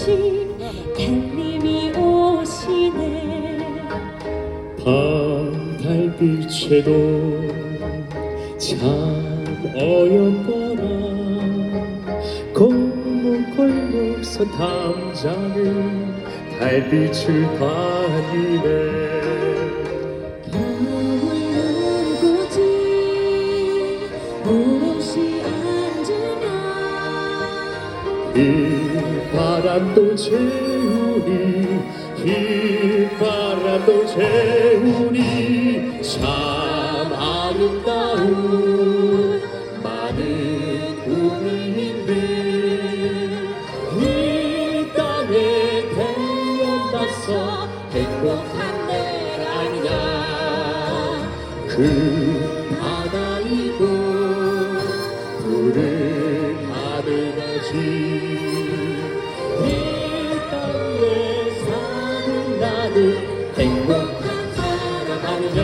없이 달님이 오시네. 밤 달빛에도 참 어여뻐라. 골목골목서 담자는 달빛을 반이네. 밤을 날고지 무엇이 앉으나 바람도 재우니 이 바람도 재우니 참 아름다운 많은 꿈인데 이 땅에 태어나서 행복한 내 아니냐. 그 행복한 사람 아니냐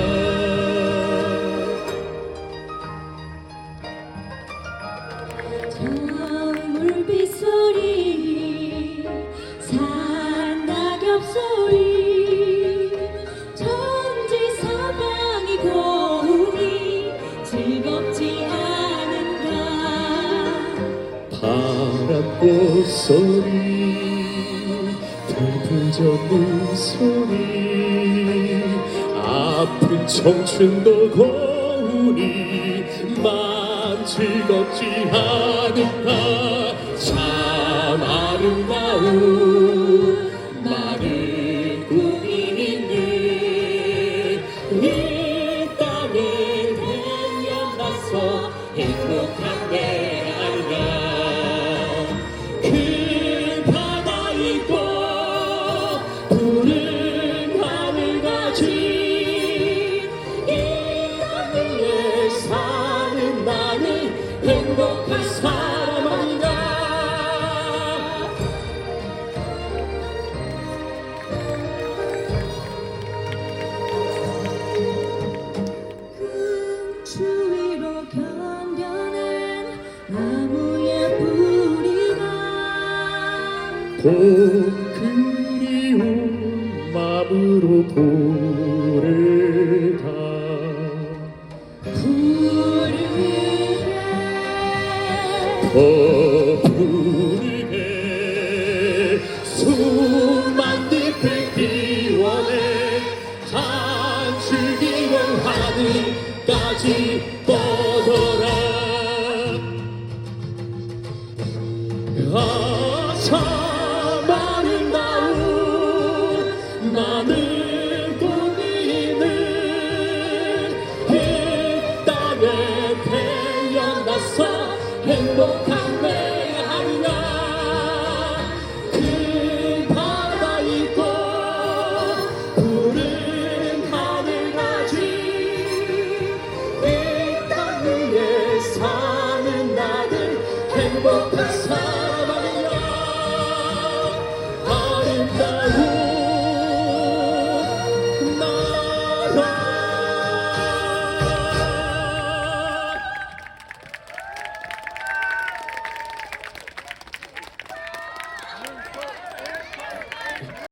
저물빛 소리 산낙엽 소리 천지 사방이 고우니 즐겁지 않은가. 바람꽃 소리 들들젓는 소리 아픈 청춘도 고우니 만 즐겁지 않은가 참 아름다운 많은 꿈이 있는 이 땅에 태어나서 행복한 행복한 사람 아닌가? 큰 추위로 견뎌낸 나무의 뿌리가 봄 그리운 마음으로 부 부르게 더 부르게 수만 잎을 피워내 한줄기원 하늘까지 뻗어라 행복한